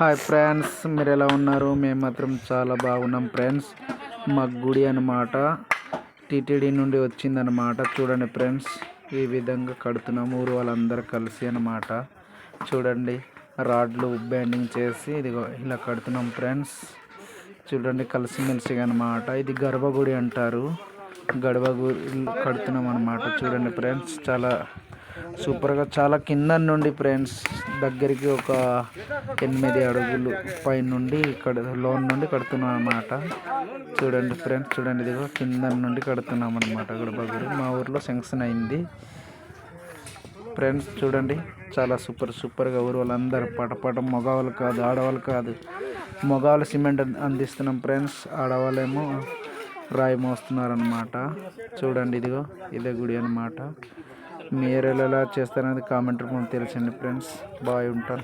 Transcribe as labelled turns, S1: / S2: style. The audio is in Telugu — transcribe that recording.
S1: హాయ్ ఫ్రెండ్స్ మీరు ఎలా ఉన్నారు? మేము మాత్రం చాలా బాగున్నాం ఫ్రెండ్స్. మా గుడి అనమాట టీటీడీ నుండి వచ్చిందనమాట చూడండి ఫ్రెండ్స్ ఈ విధంగా కడుతున్నాము ఊరు వాళ్ళందరూ కలిసి అనమాట చూడండి రాడ్లు బ్యాండింగ్ చేసి ఇదిగో ఇలా కడుతున్నాం ఫ్రెండ్స్. చూడండి కలిసిమెలిసిగా అనమాట ఇది గర్భగుడి అంటారు. గర్భగుడి కడుతున్నాం అనమాట చూడండి ఫ్రెండ్స్ చాలా సూపర్గా చాలా కింద నుండి ఫ్రెండ్స్ దగ్గరికి ఒక ఎనిమిది అడుగులు పై నుండి ఇక్కడ లోన్ నుండి కడుతున్నాం అనమాట చూడండి ఫ్రెండ్స్ చూడండి ఇదిగో కింద నుండి కడుతున్నాం అనమాట గర్భగుడి మా ఊర్లో శాంక్షన్ అయింది. ఫ్రెండ్స్ చూడండి చాలా సూపర్ సూపర్గా ఊరు వాళ్ళందరూ పటపట మగవాళ్ళు కాదు ఆడవాళ్ళు కాదు. మగవాళ్ళు సిమెంట్ అందిస్తున్నాం ఫ్రెండ్స్. ఆడవాళ్ళేమో రాయి మోస్తున్నారు అనమాట చూడండి ఇదిగో ఇదే గుడి అనమాట మీరు ఎలా చేస్తారనేది కామెంట్ రూపంలో తెలిసండి ఫ్రెండ్స్. బాయ్ ఉంటాను.